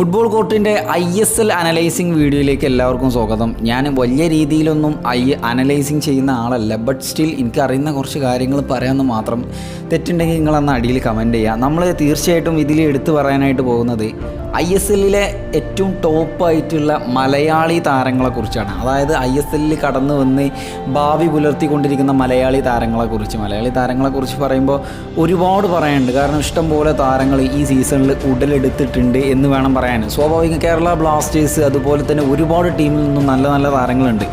Football കോർട്ടിന്റെ I S L analysing വീഡിയോയിലേക്ക് എല്ലാവർക്കും സ്വാഗതം. ഞാൻ വലിയ രീതിയിലൊന്നും ഐ അനലൈസിങ് ചെയ്യുന്ന ആളല്ല. ബട്ട് സ്റ്റിൽ എനിക്ക് അറിയുന്ന കുറച്ച് കാര്യങ്ങൾ പറയാമെന്ന് മാത്രം തെറ്റുണ്ടെങ്കിൽ നിങ്ങളന്ന് അടിയിൽ കമന്റ് ചെയ്യുക നമ്മൾ തീർച്ചയായിട്ടും ഇതിൽ എടുത്തു പറയാനായിട്ട് പോകുന്നത് ഐ എസ് എല്ലിലെ ഏറ്റവും ടോപ്പായിട്ടുള്ള മലയാളി താരങ്ങളെക്കുറിച്ചാണ്. അതായത് ഐ എസ് എല്ലിൽ കടന്നു വന്ന് ഭാവി പുലർത്തിക്കൊണ്ടിരിക്കുന്ന മലയാളി താരങ്ങളെക്കുറിച്ച്. മലയാളി താരങ്ങളെക്കുറിച്ച് പറയുമ്പോൾ ഒരുപാട് പറയാനുണ്ട്. കാരണം ഇഷ്ടംപോലെ താരങ്ങൾ ഈ സീസണിൽ ഉടലെടുത്തിട്ടുണ്ട് എന്ന് വേണം പറയാൻ. സ്വാഭാവിക കേരള ബ്ലാസ്റ്റേഴ്സ് അതുപോലെ തന്നെ ഒരുപാട് ടീമിൽ നിന്നും നല്ല നല്ല താരങ്ങളുണ്ട്.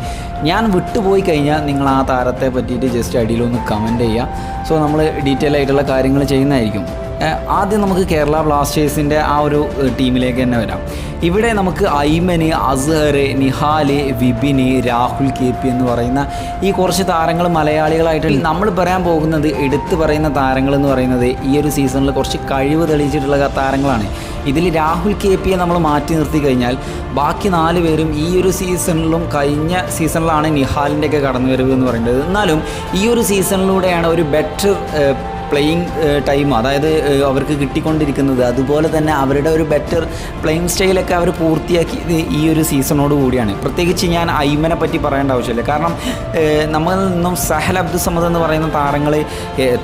ഞാൻ വിട്ടുപോയി കഴിഞ്ഞാൽ നിങ്ങൾ ആ താരത്തെ പറ്റിയിട്ട് ജസ്റ്റ് അടിയിലൊന്ന് കമന്റ് ചെയ്യുക. സോ നമ്മൾ ഡീറ്റെയിൽ ആയിട്ടുള്ള കാര്യങ്ങൾ ചെയ്യുന്നതായിരിക്കും. ആദ്യം നമുക്ക് കേരള ബ്ലാസ്റ്റേഴ്സിന്റെ ആ ഒരു ടീമിലേക്ക് തന്നെ വരാം. ഇവിടെ നമുക്ക് ഐമന് അസ്ഹർ നിഹാൽ വിപിന് രാഹുൽ കെ പി എന്ന് പറയുന്ന ഈ കുറച്ച് താരങ്ങൾ മലയാളികളായിട്ട് നമ്മൾ പറയാൻ പോകുന്നത് എടുത്തു പറയുന്ന താരങ്ങൾ എന്ന് പറയുന്നത് ഈ ഒരു സീസണിൽ കുറച്ച് കഴിവ് തെളിയിച്ചിട്ടുള്ള താരങ്ങളാണ്. ഇതിൽ രാഹുൽ കെ പിയെ നമ്മൾ മാറ്റി നിർത്തി കഴിഞ്ഞാൽ ബാക്കി നാല് പേരും ഈ ഒരു സീസണിലും കഴിഞ്ഞ സീസണിലാണ് നിഹാലിന്റെയൊക്കെ കടന്നു വരവ് എന്ന് പറയുന്നത്. എന്നാലും ഈ ഒരു സീസണിലൂടെയാണ് ഒരു ബെറ്റർ പ്ലേയിങ് ടൈം അതായത് അവർക്ക് കിട്ടിക്കൊണ്ടിരിക്കുന്നത്. അതുപോലെ തന്നെ അവരുടെ ഒരു ബെറ്റർ പ്ലേയിങ് സ്റ്റൈലൊക്കെ അവർ പൂർത്തിയാക്കിയത് ഈ ഒരു സീസണോട് കൂടിയാണ്. പ്രത്യേകിച്ച് ഞാൻ ഐമനെ പറ്റി പറയേണ്ട ആവശ്യമില്ല. കാരണം നമ്മളിൽ നിന്നും സഹൽ അബ്ദുൽ സമദ് എന്ന് പറയുന്ന താരങ്ങൾ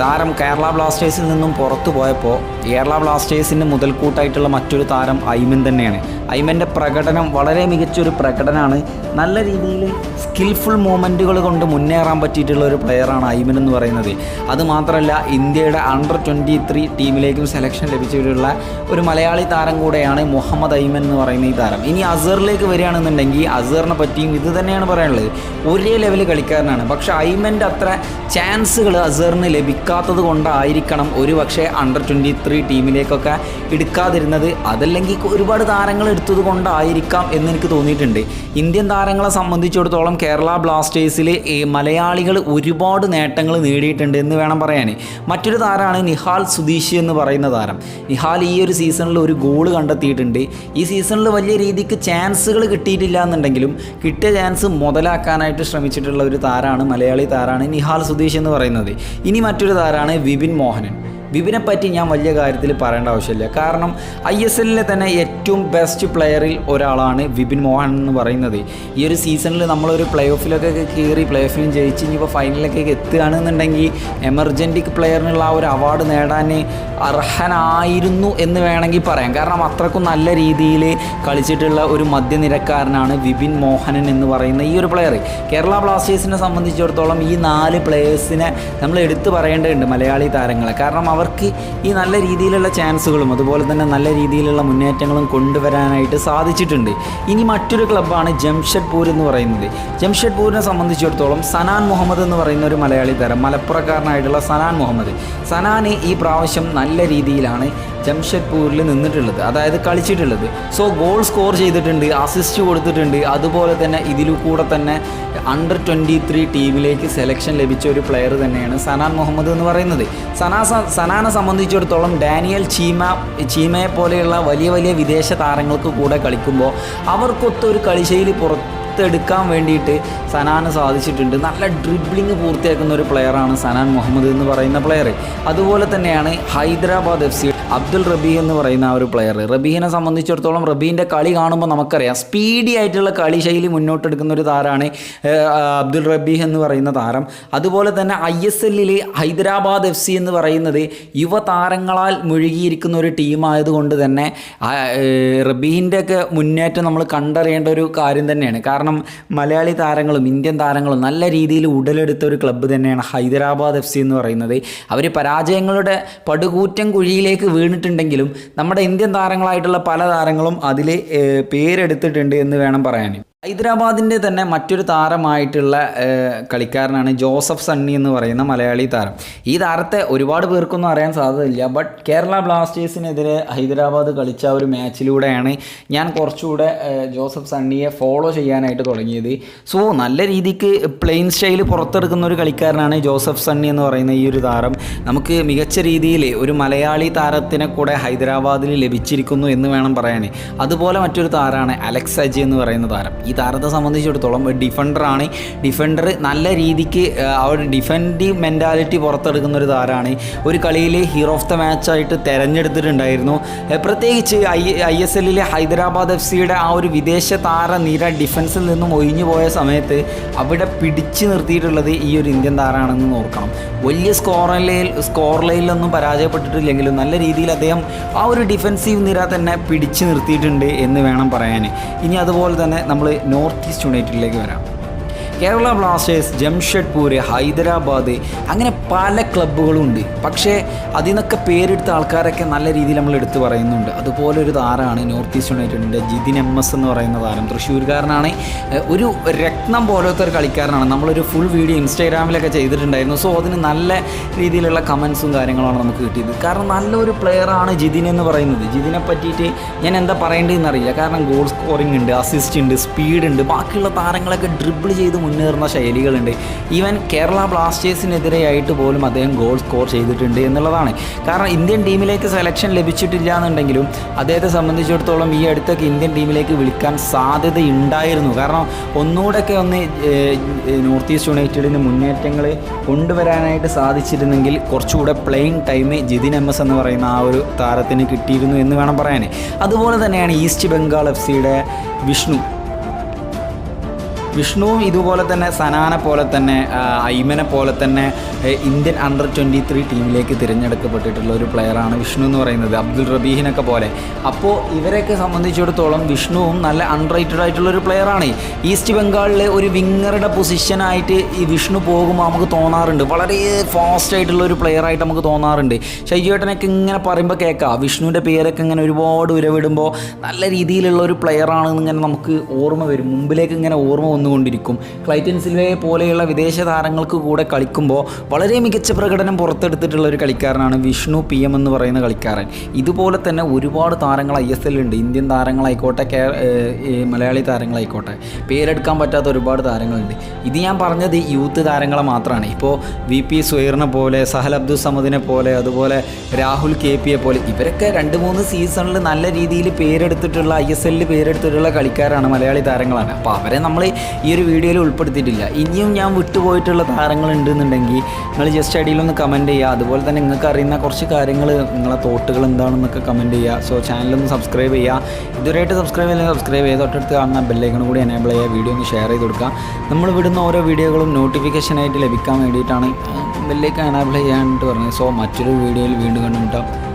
താരം കേരള ബ്ലാസ്റ്റേഴ്സിൽ നിന്നും പുറത്തു പോയപ്പോൾ കേരള ബ്ലാസ്റ്റേഴ്സിന്റെ മുതൽക്കൂട്ടായിട്ടുള്ള മറ്റൊരു താരം ഐമൻ തന്നെയാണ്. ഐമന്റെ പ്രകടനം വളരെ മികച്ചൊരു പ്രകടനമാണ് നല്ല രീതിയിൽ സ്കിൽഫുൾ മൂമെന്റുകൾ കൊണ്ട് മുന്നേറാൻ പറ്റിയിട്ടുള്ള ഒരു പ്ലെയറാണ് ഐമൻ എന്ന് പറയുന്നത്. അതുമാത്രമല്ല ഇന്ത്യയുടെ അണ്ടർ ട്വന്റി ത്രീ ടീമിലേക്കും സെലക്ഷൻ ലഭിച്ചിട്ടുള്ള ഒരു മലയാളി താരം കൂടെയാണ് മുഹമ്മദ് ഐമൻ എന്ന് പറയുന്ന ഈ താരം. ഇനി അസറിലേക്ക് വരികയാണെന്നുണ്ടെങ്കിൽ അസറിനെ പറ്റിയും ഇത് തന്നെയാണ് പറയാനുള്ളത്. ഒരേ ലെവൽ കളിക്കാരനാണ്. പക്ഷേ ഐമന്റെ അത്ര ചാൻസുകൾ അസറിന് ലഭിക്കാത്തത് കൊണ്ടായിരിക്കണം ഒരു പക്ഷേ അണ്ടർ ട്വന്റി ത്രീ ടീമിലേക്കൊക്കെ എടുക്കാതിരുന്നത്. അതല്ലെങ്കിൽ ഒരുപാട് താരങ്ങൾ എടുത്തത് കൊണ്ടായിരിക്കാം എന്ന് എനിക്ക് തോന്നിയിട്ടുണ്ട്. ഇന്ത്യൻ താരങ്ങളെ സംബന്ധിച്ചിടത്തോളം കേരള ബ്ലാസ്റ്റേഴ്സിൽ മലയാളികൾ ഒരുപാട് നേട്ടങ്ങൾ നേടിയിട്ടുണ്ട് എന്ന് വേണം പറയാൻ മറ്റൊരു താരമാണ് നിഹാൽ സുധീഷ് എന്ന് പറയുന്ന താരം. നിഹാൽ ഈ ഒരു സീസണിൽ ഒരു ഗോൾ കണ്ടെത്തിയിട്ടുണ്ട്. ഈ സീസണിൽ വലിയ രീതിക്ക് ചാൻസുകൾ കിട്ടിയിട്ടില്ല എന്നുണ്ടെങ്കിലും കിട്ടിയ ചാൻസ് മുതലാക്കാനായിട്ട് ശ്രമിച്ചിട്ടുള്ള ഒരു താരമാണ് മലയാളി താരമാണ് നിഹാൽ സുധീഷ് എന്ന് പറയുന്നത്. ഇനി മറ്റൊരു താരമാണ് വിപിൻ മോഹനൻ. വിപിനെ പറ്റി ഞാൻ വലിയ കാര്യത്തിൽ പറയേണ്ട ആവശ്യമില്ല. കാരണം ഐ എസ് എല്ലിലെ തന്നെ ഏറ്റവും ബെസ്റ്റ് പ്ലെയറിൽ ഒരാളാണ് വിപിൻ മോഹൻ എന്ന് പറയുന്നത്. ഈ ഒരു സീസണിൽ നമ്മളൊരു പ്ലേ ഓഫിലൊക്കെ കയറി പ്ലേ ഓഫിലും ജയിച്ച് ഇനിയിപ്പോൾ ഫൈനലിലൊക്കെ എത്തുകയാണെന്നുണ്ടെങ്കിൽ എമർജന്റിക് പ്ലെയറിനുള്ള ആ ഒരു അവാർഡ് നേടാൻ അർഹനായിരുന്നു എന്ന് വേണമെങ്കിൽ പറയാം. കാരണം അത്രക്കും നല്ല രീതിയിൽ കളിച്ചിട്ടുള്ള ഒരു മധ്യനിരക്കാരനാണ് വിപിൻ മോഹനൻ എന്ന് പറയുന്ന ഈ ഒരു പ്ലെയർ കേരള ബ്ലാസ്റ്റേഴ്സിനെ സംബന്ധിച്ചിടത്തോളം ഈ നാല് പ്ലെയേഴ്സിനെ നമ്മൾ എടുത്തു പറയേണ്ടതുണ്ട് മലയാളി താരങ്ങളെ. കാരണം അവർക്ക് ഈ നല്ല രീതിയിലുള്ള ചാൻസുകളും അതുപോലെ തന്നെ നല്ല രീതിയിലുള്ള മുന്നേറ്റങ്ങളും കൊണ്ടുവരാനായിട്ട് സാധിച്ചിട്ടുണ്ട്. ഇനി മറ്റൊരു ക്ലബ്ബാണ് ജംഷഡ്പൂർ എന്ന് പറയുന്നത്. ജംഷഡ്പൂരിനെ സംബന്ധിച്ചിടത്തോളം സനാൻ മുഹമ്മദ് എന്ന് പറയുന്ന ഒരു മലയാളി താരം മലപ്പുറക്കാരനായിട്ടുള്ള സനാൻ മുഹമ്മദ്. സനാൻ ഈ പ്രാവശ്യം നല്ല രീതിയിലാണ് ജംഷഡ്പൂരിൽ നിന്നിട്ടുള്ളത് അതായത് കളിച്ചിട്ടുള്ളത്. സോ ഗോൾ സ്കോർ ചെയ്തിട്ടുണ്ട് അസിസ്റ്റ് കൊടുത്തിട്ടുണ്ട്. അതുപോലെ തന്നെ ഇതിലൂടെ തന്നെ അണ്ടർ ട്വന്റി ത്രീ ടീമിലേക്ക് സെലക്ഷൻ ലഭിച്ച ഒരു പ്ലെയർ തന്നെയാണ് സനാൻ മുഹമ്മദ് എന്ന് പറയുന്നത്. സനാ സനാനെ സംബന്ധിച്ചിടത്തോളം ഡാനിയൽ ചീമ ചീമയെ പോലെയുള്ള വലിയ വലിയ വിദേശ താരങ്ങൾക്ക് കൂടെ കളിക്കുമ്പോൾ അവർക്കൊത്തൊരു കളിശൈലി കളിശൈലി പുറത്തെടുക്കാൻ വേണ്ടിയിട്ട് സനാന് സാധിച്ചിട്ടുണ്ട്. നല്ല ഡ്രിബ്ലിംഗ് പൂർത്തിയാക്കുന്ന ഒരു പ്ലെയറാണ് സനാൻ മുഹമ്മദ് എന്ന് പറയുന്ന പ്ലെയർ അതുപോലെ തന്നെയാണ് ഹൈദരാബാദ് എഫ് സി അബ്ദുൾ റബീ എന്ന് പറയുന്ന ആ ഒരു പ്ലെയർ റബീഹിനെ സംബന്ധിച്ചിടത്തോളം റബീന്റെ കളി കാണുമ്പോൾ നമുക്കറിയാം. സ്പീഡി ആയിട്ടുള്ള കളി ശൈലി മുന്നോട്ടെടുക്കുന്ന ഒരു താരമാണ് അബ്ദുൽ റബീഹ് എന്ന് പറയുന്ന താരം. അതുപോലെ തന്നെ ഐ എസ് എല്ലിൽ ഹൈദരാബാദ് എഫ് സി എന്ന് പറയുന്നത് യുവതാരങ്ങളാൽ മുഴുകിയിരിക്കുന്ന ഒരു ടീമായതുകൊണ്ട് തന്നെ റബീഹിന്റെയൊക്കെ മുന്നേറ്റം നമ്മൾ കണ്ടറിയേണ്ട ഒരു കാര്യം തന്നെയാണ്. കാരണം മലയാളി താരങ്ങളും ഇന്ത്യൻ താരങ്ങളും നല്ല രീതിയിൽ ഉടലെടുത്ത ഒരു ക്ലബ്ബ് തന്നെയാണ് ഹൈദരാബാദ് എഫ് സി എന്ന് പറയുന്നത്. അവർ പരാജയങ്ങളുടെ പടുകൂറ്റൻ കുഴിയിലേക്ക് വീണിട്ടുണ്ടെങ്കിലും നമ്മുടെ ഇന്ത്യൻ താരങ്ങളായിട്ടുള്ള പല താരങ്ങളും അതിൽ പേരെടുത്തിട്ടുണ്ട് എന്ന് വേണം പറയാൻ ഹൈദരാബാദിന്റെ തന്നെ മറ്റൊരു താരമായിട്ടുള്ള കളിക്കാരനാണ് ജോസഫ് സണ്ണി എന്ന് പറയുന്ന മലയാളി താരം. ഈ താരത്തെ ഒരുപാട് പേർക്കൊന്നും അറിയാൻ സാധ്യതയില്ല ബട്ട് കേരള ബ്ലാസ്റ്റേഴ്സിനെതിരെ ഹൈദരാബാദ് കളിച്ച ഒരു മാച്ചിലൂടെയാണ് ഞാൻ കുറച്ചുകൂടെ ജോസഫ് സണ്ണിയെ ഫോളോ ചെയ്യാനായിട്ട് തുടങ്ങിയത്. സോ നല്ല രീതിക്ക് പ്ലെയിൻ സ്റ്റൈൽ പുറത്തെടുക്കുന്ന ഒരു കളിക്കാരനാണ് ജോസഫ് സണ്ണി എന്ന് പറയുന്ന ഈ ഒരു താരം. നമുക്ക് മികച്ച രീതിയിൽ ഒരു മലയാളി താരത്തിനെ കൂടെ ഹൈദരാബാദിൽ ലഭിച്ചിരിക്കുന്നു എന്ന് വേണം പറയാൻ. അതുപോലെ മറ്റൊരു താരമാണ് അലക്സ് അജി എന്ന് പറയുന്ന താരം. ഈ താരത്തെ സംബന്ധിച്ചിടത്തോളം ഡിഫൻഡറാണ്. ഡിഫൻഡർ നല്ല രീതിക്ക് ആ, ഒരു ഡിഫൻഡീവ് മെന്റാലിറ്റി പുറത്തെടുക്കുന്ന ഒരു താരമാണ്. ഒരു കളിയിൽ ഹീറോ ഓഫ് ദ മാച്ചായിട്ട് തിരഞ്ഞെടുത്തിട്ടുണ്ടായിരുന്നു. പ്രത്യേകിച്ച് ഐ ഐ എസ് എല്ലിലെ ഹൈദരാബാദ് എഫ് സിയുടെ ആ ഒരു വിദേശ താര നിര ഡിഫൻസിൽ നിന്നും ഒഴിഞ്ഞു പോയ സമയത്ത് അവിടെ പിടിച്ചു നിർത്തിയിട്ടുള്ളത് ഈ ഒരു ഇന്ത്യൻ താരമാണെന്ന് ഓർക്കണം. വലിയ സ്കോറിലയിൽ സ്കോർ ലൈനിലൊന്നും പരാജയപ്പെട്ടിട്ടില്ലെങ്കിലും നല്ല രീതിയിൽ അദ്ദേഹം ആ ഒരു ഡിഫൻസീവ് നിര തന്നെ പിടിച്ചു നിർത്തിയിട്ടുണ്ട് എന്ന് വേണം പറയാൻ. ഇനി അതുപോലെ തന്നെ നമ്മൾ നോർത്ത് ഈസ്റ്റ് യുണൈറ്റഡിലേക്ക് വരാം. കേരള ബ്ലാസ്റ്റേഴ്സ് ജംഷഡ്പൂർ ഹൈദരാബാദ് അങ്ങനെ പല ക്ലബ്ബുകളും ഉണ്ട്. പക്ഷേ അതിൽ നിന്നൊക്കെ പേരെടുത്ത ആൾക്കാരൊക്കെ നല്ല രീതിയിൽ നമ്മൾ എടുത്തു പറയുന്നുണ്ട്. അതുപോലെ ഒരു താരമാണ് നോർത്ത് ഈസ്റ്റ് യുണൈറ്റഡിന്റെ ജിതിൻ എം എസ് എന്ന് പറയുന്ന താരം. തൃശ്ശൂർക്കാരനാണ് ഒരു രത്നം പോലത്തെ ഒരു കളിക്കാരനാണ്. നമ്മളൊരു ഫുൾ വീഡിയോ ഇൻസ്റ്റാഗ്രാമിലൊക്കെ ചെയ്തിട്ടുണ്ടായിരുന്നു. സോ അതിന് നല്ല രീതിയിലുള്ള കമൻസും കാര്യങ്ങളാണ് നമുക്ക് കിട്ടിയത്. കാരണം നല്ലൊരു പ്ലെയറാണ് ജിതിൻ എന്ന് പറയുന്നത്. ജിതിനെ പറ്റിയിട്ട് ഞാൻ എന്താ പറയേണ്ടതെന്ന് അറിയില്ല കാരണം ഗോൾ സ്കോറിംഗ് ഉണ്ട് അസിസ്റ്റ് ഉണ്ട് സ്പീഡ് ഉണ്ട്. ബാക്കിയുള്ള താരങ്ങളൊക്കെ ഡ്രിബിൾ ചെയ്ത് മുന്നേറുന്ന ശൈലികളുണ്ട്. ഈവൻ കേരള ബ്ലാസ്റ്റേഴ്സിനെതിരെയായിട്ട് പോലും അദ്ദേഹം ഗോൾ സ്കോർ ചെയ്തിട്ടുണ്ട് എന്നുള്ളതാണ്. കാരണം ഇന്ത്യൻ ടീമിലേക്ക് സെലക്ഷൻ ലഭിച്ചിട്ടില്ല എന്നുണ്ടെങ്കിലും അദ്ദേഹത്തെ സംബന്ധിച്ചിടത്തോളം ഈ അടുത്തൊക്കെ ഇന്ത്യൻ ടീമിലേക്ക് വിളിക്കാൻ സാധ്യതയുണ്ടായിരുന്നു. കാരണം ഒന്നുകൂടെയൊക്കെ ഒന്ന് നോർത്ത് ഈസ്റ്റ് യുണൈറ്റഡിന് മുന്നേറ്റങ്ങൾ കൊണ്ടുവരാനായിട്ട് സാധിച്ചിരുന്നെങ്കിൽ കുറച്ചുകൂടെ playing time Jithin M S എന്ന് പറയുന്ന ആ ഒരു താരത്തിന് കിട്ടിയിരുന്നു എന്ന് വേണം പറയാൻ. അതുപോലെ തന്നെയാണ് ഈസ്റ്റ് ബംഗാൾ എഫ് സിയുടെ വിഷ്ണു. വിഷ്ണുവും ഇതുപോലെ തന്നെ സനാനെ പോലെ തന്നെ ഐമനെ പോലെ തന്നെ ഇന്ത്യൻ അണ്ടർ ട്വന്റി ത്രീ ടീമിലേക്ക് തിരഞ്ഞെടുക്കപ്പെട്ടിട്ടുള്ള ഒരു പ്ലെയറാണ് വിഷ്ണു എന്ന് പറയുന്നത് അബ്ദുൾ റബീഹിനൊക്കെ പോലെ. അപ്പോൾ ഇവരെയൊക്കെ സംബന്ധിച്ചിടത്തോളം വിഷ്ണുവും നല്ല അൺറൈറ്റഡ് ആയിട്ടുള്ള ഒരു പ്ലെയറാണ് ഈസ്റ്റ് ബംഗാളിലെ ഒരു വിങ്ങറുടെ പൊസിഷനായിട്ട് ഈ വിഷ്ണു പോകുമ്പോൾ നമുക്ക് തോന്നാറുണ്ട്. വളരെ ഫാസ്റ്റ് ആയിട്ടുള്ള ഒരു പ്ലെയർ ആയിട്ട് നമുക്ക് തോന്നാറുണ്ട്. ഷൈജേട്ടനൊക്കെ ഇങ്ങനെ പറയുമ്പോൾ കേൾക്കാം വിഷ്ണുവിന്റെ പേരൊക്കെ ഇങ്ങനെ ഒരുപാട് ഉരവിടുമ്പോൾ നല്ല രീതിയിലുള്ള ഒരു പ്ലെയറാണെന്ന് ഇങ്ങനെ നമുക്ക് ഓർമ്മ വരും. മുമ്പിലേക്ക് ഇങ്ങനെ ഓർമ്മ വന്നുകൊണ്ടിരിക്കും ക്ലൈറ്റൻ സിൽവയെ പോലെയുള്ള വിദേശ താരങ്ങൾക്ക് കൂടെ കളിക്കുമ്പോൾ വളരെ മികച്ച പ്രകടനം പുറത്തെടുത്തിട്ടുള്ള ഒരു കളിക്കാരനാണ് വിഷ്ണു പി എം എന്ന് പറയുന്ന കളിക്കാരൻ. ഇതുപോലെ തന്നെ ഒരുപാട് താരങ്ങൾ ഐ എസ് എല്ലുണ്ട് ഇന്ത്യൻ താരങ്ങളായിക്കോട്ടെ കേ മലയാളി താരങ്ങളായിക്കോട്ടെ പേരെടുക്കാൻ പറ്റാത്ത ഒരുപാട് താരങ്ങളുണ്ട്. ഇത് ഞാൻ പറഞ്ഞത് യൂത്ത് താരങ്ങളെ മാത്രമാണ്. ഇപ്പോൾ വി പി സുഹൈറിനെ പോലെ സഹൽ അബ്ദുൾ സമദിനെ പോലെ അതുപോലെ രാഹുൽ കെ പിയെ പോലെ ഇവരൊക്കെ രണ്ട് മൂന്ന് സീസണിൽ നല്ല രീതിയിൽ പേരെടുത്തിട്ടുള്ള ഐ എസ് എല്ലിൽ പേരെടുത്തിട്ടുള്ള കളിക്കാരാണ് മലയാളി താരങ്ങളാണ്. അപ്പോൾ അവരെ നമ്മൾ ഈ ഒരു വീഡിയോയിൽ ഉൾപ്പെടുത്തിയിട്ടില്ല. ഇനിയും ഞാൻ വിട്ടുപോയിട്ടുള്ള താരങ്ങൾ ഉണ്ടെന്നുണ്ടെങ്കിൽ നിങ്ങൾ ജസ്റ്റ് അടിയിലൊന്ന് കമന്റ് ചെയ്യുക. അതുപോലെ തന്നെ നിങ്ങൾക്ക് അറിയുന്ന കുറച്ച് കാര്യങ്ങൾ നിങ്ങളെ തോട്ടുകൾ എന്താണെന്നൊക്കെ കമന്റ് ചെയ്യുക. സോ ചാനലൊന്ന് സബ്സ്ക്രൈബ് ചെയ്യുക. ഇതുവരെയായിട്ട് സബ്സ്ക്രൈബ് ചെയ്യില്ലെങ്കിൽ സബ്സ്ക്രൈബ് ചെയ്ത് തൊട്ടടുത്ത് കാണുന്ന ബെല്ലൈക്കണും കൂടി എനേബിൾ ചെയ്യുക. വീഡിയോ ഒന്ന് ഷെയർ ചെയ്ത് കൊടുക്കുക. നമ്മൾ വിടുന്ന ഓരോ വീഡിയോകളും നോട്ടിഫിക്കേഷനായിട്ട് ലഭിക്കാൻ വേണ്ടിയിട്ടാണ്. ബെല്ലൈക്കൺ എനേബിൾ ചെയ്യാനായിട്ട് പറഞ്ഞത്. സോ മറ്റൊരു വീഡിയോയിൽ വീണ്ടും കണ്ടുമുട്ടാം